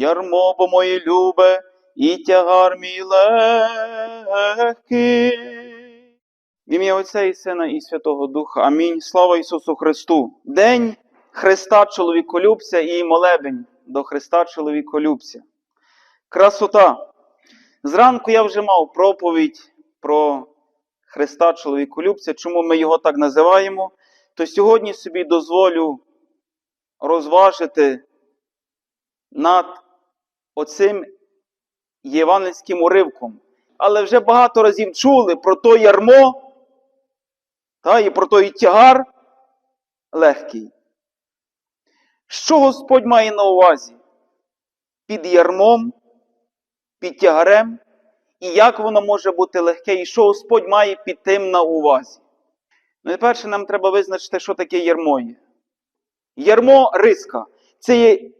ярмо бо моє любе, і тягар мій легкий. В ім'я Отця і Сина і Святого Духа. Амінь. Слава Ісусу Христу. День Христа чоловіколюбця і молебень до Христа чоловіколюбця. Красота. Зранку я вже мав проповідь про Христа чоловіколюбця, чому ми його так називаємо, то сьогодні собі дозволю розважити над оцим євангельським уривком. Але вже багато разів чули про то ярмо та, і про той тягар легкий. Що Господь має на увазі? Під ярмом, під тягарем, і як воно може бути легке, і що Господь має під тим на увазі? Ну, найперше, нам треба визначити, що таке ярмо є. Ярмо риска це є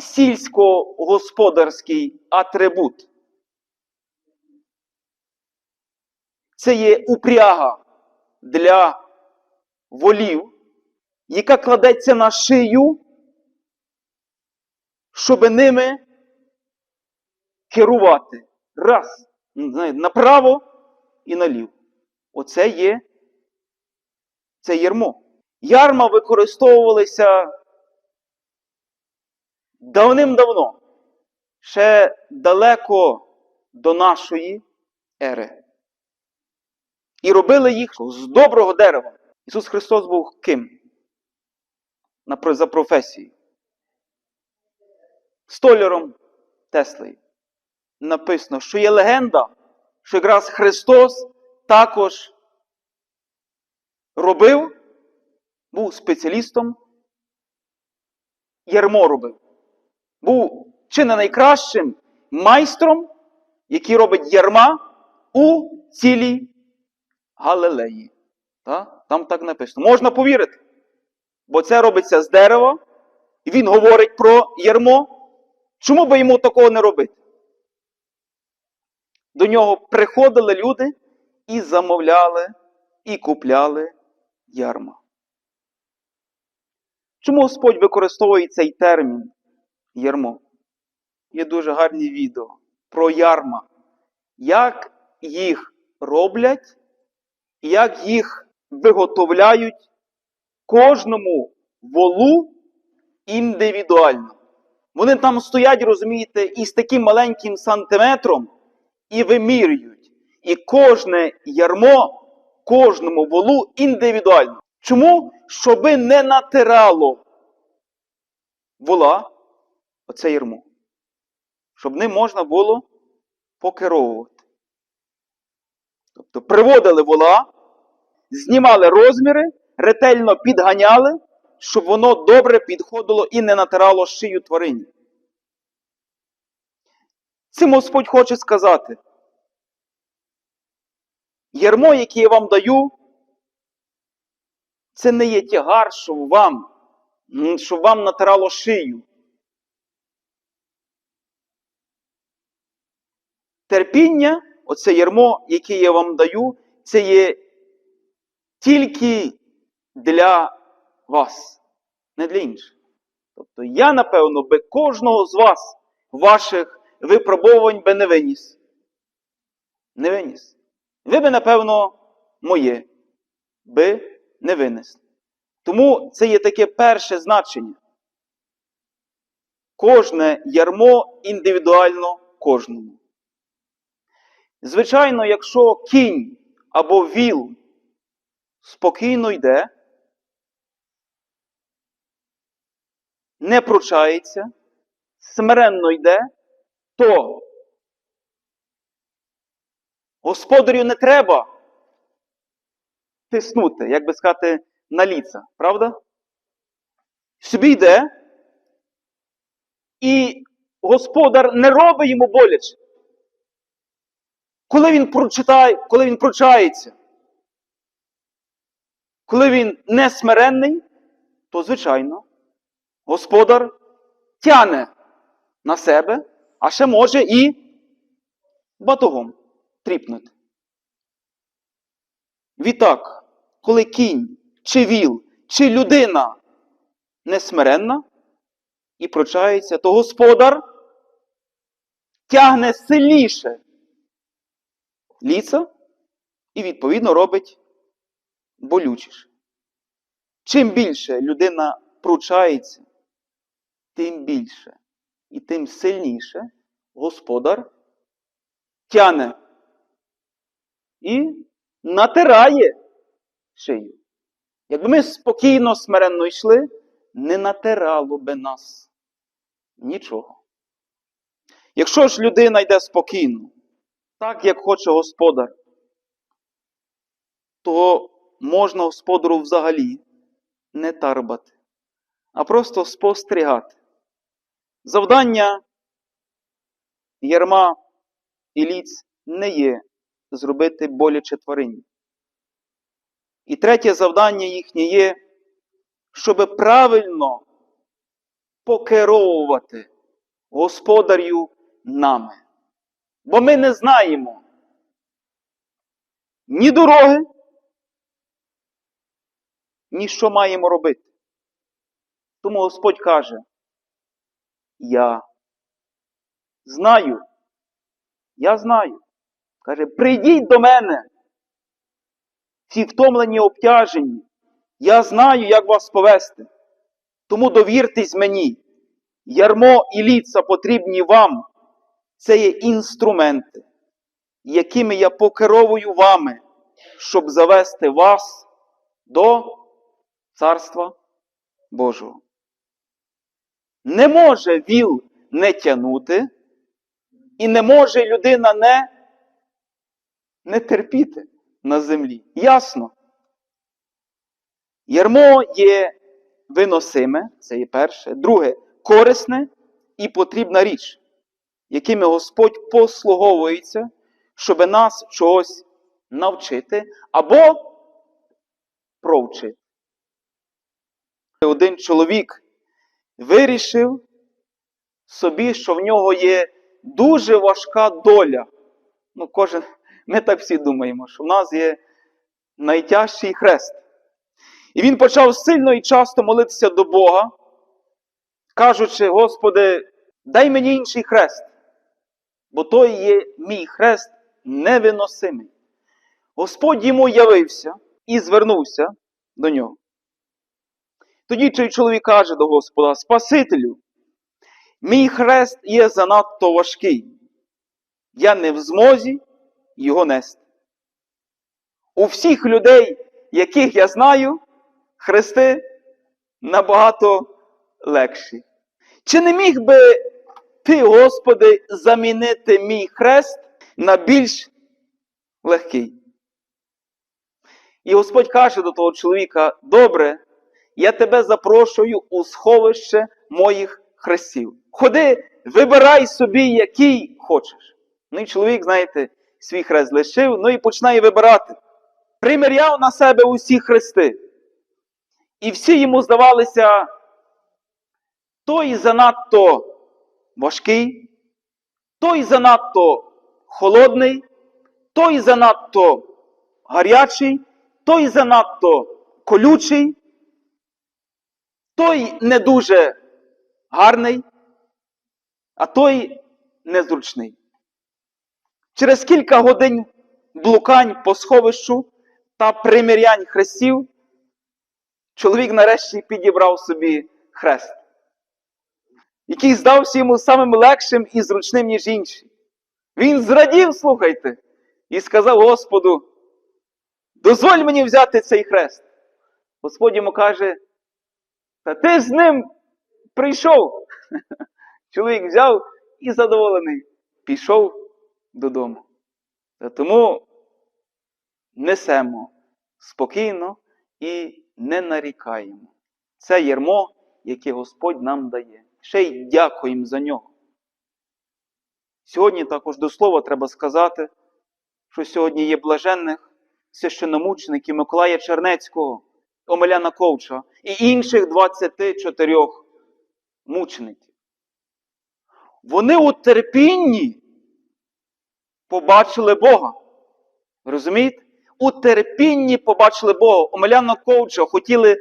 сільськогосподарський атрибут. Це є упряга для волів, яка кладеться на шию, щоб ними керувати. Раз. Направо і наліво. Оце є це ярмо. Ярма використовувалися давним-давно, ще далеко до нашої ери. І робили їх з доброго дерева. Ісус Христос був ким? За професією. Столяром Теслею. Написано, що є легенда, що якраз Христос також робив, був спеціалістом, ярмо робив. Був чи не найкращим майстром, який робить ярма у цілій Галилеї. Та? Там так написано. Можна повірити. Бо це робиться з дерева, і він говорить про ярмо. Чому би йому такого не робити? До нього приходили люди і замовляли, і купляли ярма. Чому Господь використовує цей термін ярмо? Є дуже гарні відео про ярма. Як їх роблять, як їх виготовляють кожному волу індивідуально. Вони там стоять, розумієте, із таким маленьким сантиметром і вимірюють. І кожне ярмо, кожному волу індивідуально. Чому? Щоби не натирало вола оце ярмо. Щоб ним можна було покеровувати. Тобто приводили вола, знімали розміри, ретельно підганяли, щоб воно добре підходило і не натирало шию тварині. Цим Господь хоче сказати. Ярмо, яке я вам даю, це не є тягар, щоб вам, щоб вам натирало шию. Терпіння, оце ярмо, яке я вам даю, це є тільки для вас, не для інших. Тобто я, напевно, би кожного з вас, ваших випробовувань би не виніс. Не виніс. Ви би, напевно, моє би не винесли. Тому це є таке перше значення. Кожне ярмо індивідуально кожному. Звичайно, якщо кінь або віл спокійно йде, не пручається, смиренно йде, то господарю не треба тиснути, як би сказати, на ліца, правда? Собі йде, і господар не робить йому боляче. Коли він прочитає, коли він пручається, коли він не смиренний, то, звичайно, господар тяне на себе, а ще може і батогом тріпнути. Відтак, коли кінь, чи віл, чи людина несмиренна і пручається, то господар тягне сильніше ліца і, відповідно, робить болючіше. Чим більше людина пручається, тим більше і тим сильніше господар тяне і натирає шию. Якби ми спокійно, смиренно йшли, не натирало би нас нічого. Якщо ж людина йде спокійно, так як хоче господар, то можна господару взагалі не тарбати, а просто спостерігати. Завдання ярма і ліць не є зробити боляче тварині. І третє завдання їхнє є, щоб правильно покеровувати господарю нами. Бо ми не знаємо ні дороги, ні що маємо робити. Тому Господь каже, я знаю, я знаю. Каже, прийдіть до мене, всі втомлені обтяжені. Я знаю, як вас повести. Тому довіртесь мені. Ярмо і ліца потрібні вам. Це є інструменти, якими я покеровую вами, щоб завести вас до Царства Божого. Не може віл не тянути, і не може людина не, не терпіти на землі. Ясно. Ярмо є виносиме, це є перше. Друге, корисне і потрібна річ, якими Господь послуговується, щоб нас чогось навчити або провчити. Один чоловік вирішив собі, що в нього є дуже важка доля. Ну, кожен, Ми так всі думаємо, що в нас є найтяжчий хрест. І він почав сильно і часто молитися до Бога, кажучи, Господи, дай мені інший хрест, бо той є мій хрест невиносимий. Господь йому явився і звернувся до нього. Тоді цей чоловік каже до Господа: Спасителю, мій хрест є занадто важкий. Я не в змозі його нести. У всіх людей, яких я знаю, хрести набагато легші. Чи не міг би ти, Господи, замінити мій хрест на більш легкий? І Господь каже до того чоловіка: добре, я тебе запрошую у сховище моїх хрестів. Ходи, вибирай собі, який хочеш. Ну і чоловік, знаєте, свій хрест лишив, ну і починає вибирати. Приміряв на себе усі хрести. І всі йому здавалися той занадто важкий, той занадто холодний, той занадто гарячий, той занадто колючий, той не дуже гарний, а той незручний. Через кілька годин блукань по сховищу та примірянь хрестів, чоловік нарешті підібрав собі хрест, який здався йому самим легшим і зручним, ніж інші. Він зрадів, слухайте, і сказав Господу: дозволь мені взяти цей хрест. Господь йому каже, та ти з ним прийшов. Чоловік взяв і задоволений, пішов додому. Тому несемо спокійно і не нарікаємо. Це ярмо, яке Господь нам дає. Ще й дякуємо за нього. Сьогодні також до слова треба сказати, що сьогодні є блаженних священномучеників Миколая Чернецького, Омеляна Ковча і інших 24 мучеників. Вони у терпінні побачили Бога. Розумієте? У терпінні побачили Бога. Омеляна Ковча хотіли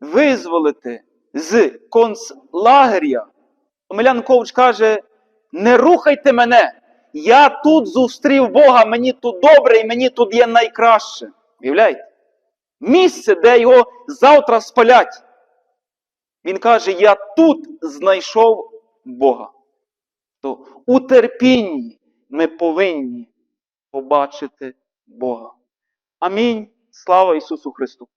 визволити з концлагеря. Омелян Ковч каже, Не рухайте мене! Я тут зустрів Бога, мені тут добре і мені тут є найкраще. Уявляєте? Місце, де його завтра спалять. Він каже: Я тут знайшов Бога. То у терпінні ми повинні побачити Бога. Амінь. Слава Ісусу Христу!